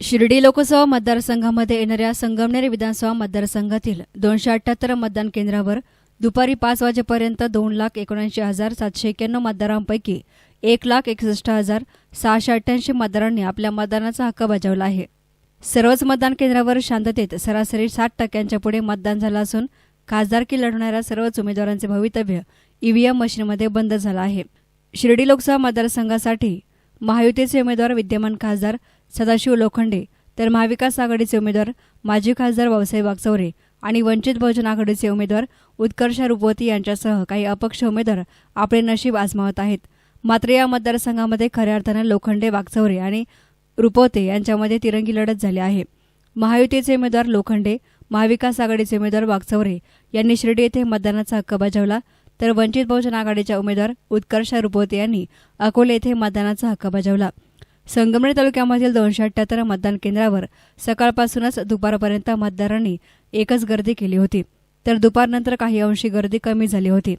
शिर्डी लोकसभा मतदारसंघामध्ये येणाऱ्या संगमनेर विधानसभा मतदारसंघातील दोनशे अठ्ठ्याहत्तर मतदान केंद्रावर दुपारी पाच वाजेपर्यंत दोन लाख एकोणऐंशी हजार सातशे एक्क्याण्णव मतदारांपैकी एक लाख एकसष्ट हजार सहाशे अठ्ठ्याऐंशी मतदारांनी आपल्या मतदानाचा हक्क बजावला आहे. सर्वच मतदान केंद्रावर शांततेत सरासरी साठ टक्क्यांच्या पुढे मतदान झालं असून खासदारकी लढवणाऱ्या सर्वच उमेदवारांचे भवितव्य ईव्हीएम मशीनमध्ये बंद झालं आहे. शिर्डी लोकसभा मतदारसंघासाठी महायुतीचे उमेदवार विद्यमान खासदार सदाशिव लोखंडे तर महाविकास आघाडीचे उमेदवार माजी खासदार बाबासाहेब वागचौरे आणि वंचित बहुजन आघाडीचे उमेदवार उत्कर्ष रुपवती यांच्यासह काही अपक्ष उमेदवार आपले नशीब आजमावत आहेत. मात्र या मतदारसंघामध्ये खऱ्या अर्थानं लोखंडे वागचौरे आणि रुपवते यांच्यामध्ये तिरंगी लढत झाली आहे. महायुतीचे उमेदवार लोखंडे महाविकास आघाडीचे उमेदवार वागचौरे यांनी शिर्डी येथे मतदानाचा हक्क बजावला तर वंचित बहुजन आघाडीच्या उमेदवार उत्कर्ष रुपवते यांनी अकोले येथे मतदानाचा हक्क बजावला. संगमनेर तालुक्यामधील दोनशे अठ्ठ्याहत्तर मतदान केंद्रावर सकाळपासूनच दुपारपर्यंत मतदारांनी एकच गर्दी केली होती. तर दुपारनंतर काही अंशी गर्दी कमी झाली होती.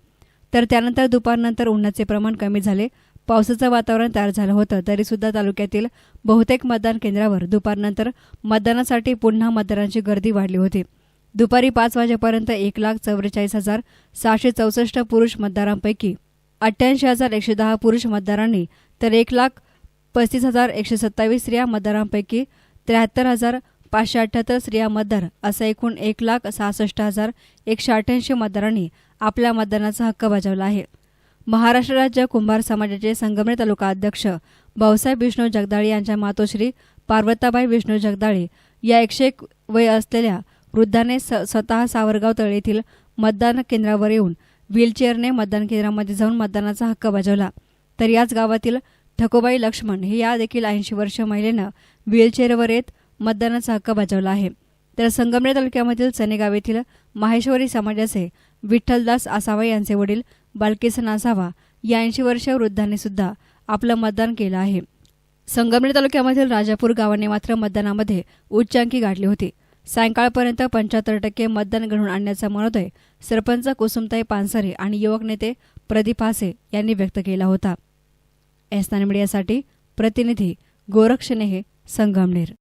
तर त्यानंतर दुपारनंतर उन्हाचे प्रमाण कमी झाले. पावसाचं वातावरण तयार झालं होतं. तरीसुद्धा तालुक्यातील बहुतेक मतदान केंद्रावर दुपारनंतर मतदानासाठी पुन्हा मतदारांची गर्दी वाढली होती. दुपारी पाच वाजेपर्यंत एक लाख चौवेचाळीस हजार सहाशे चौसष्ट पुरुष मतदारांपैकी अठ्ठ्याऐंशी हजार एकशे दहा पुरुष मतदारांनी तर एक लाख पस्तीस हजार एकशे सत्तावीस स्त्रिया मतदारांपैकी त्र्याहत्तर हजार पाचशे अठ्ठ्याहत्तर स्त्रिया मतदार असा एकूण एक लाख सहासष्ट हजार एकशे अठ्ठ्याऐंशी मतदारांनी आपल्या मतदानाचा हक्क बजावला आहे. महाराष्ट्र राज्य कुंभार समाजाचे संगमनेर तालुका अध्यक्ष भाऊसाहेब विष्णू जगदाळे यांच्या मातोश्री पार्वताबाई विष्णू जगदाळे या एकशे एक वय असलेल्या वृद्धाने स स्वतः सावरगाव तळ येथील मतदान केंद्रावर येऊन व्हीलचेअरने मतदान केंद्रामध्ये जाऊन मतदानाचा हक्क बजावला. तर याच गावातील ठकोबाई लक्ष्मण हे या देखील ऐंशी वर्ष महिलेनं व्हीलचेअरवर येत मतदानाचा हक्क बजावला आहे. तर संगमनेर तालुक्यामधील चनेगाव येथील माहेश्वरी समाजाचे विठ्ठलदास आसावा यांचे वडील बालकिसन आसावा या ऐंशी वर्ष वृद्धांनी सुद्धा आपलं मतदान केलं आहे. संगमनेर तालुक्यामधील राजापूर गावाने मात्र मतदानामध्ये उच्चांकी गाठली होती. सायंकाळपर्यंत पंच्याहत्तर टक्के मतदान घडून आणण्याचा मनोदय सरपंच कुसुमताई पानसरे आणि युवक नेते प्रदीप हासे यांनी व्यक्त केला होता. एस मीडियासाठी प्रतिनिधी गोरक्षनेहे संगमनेर.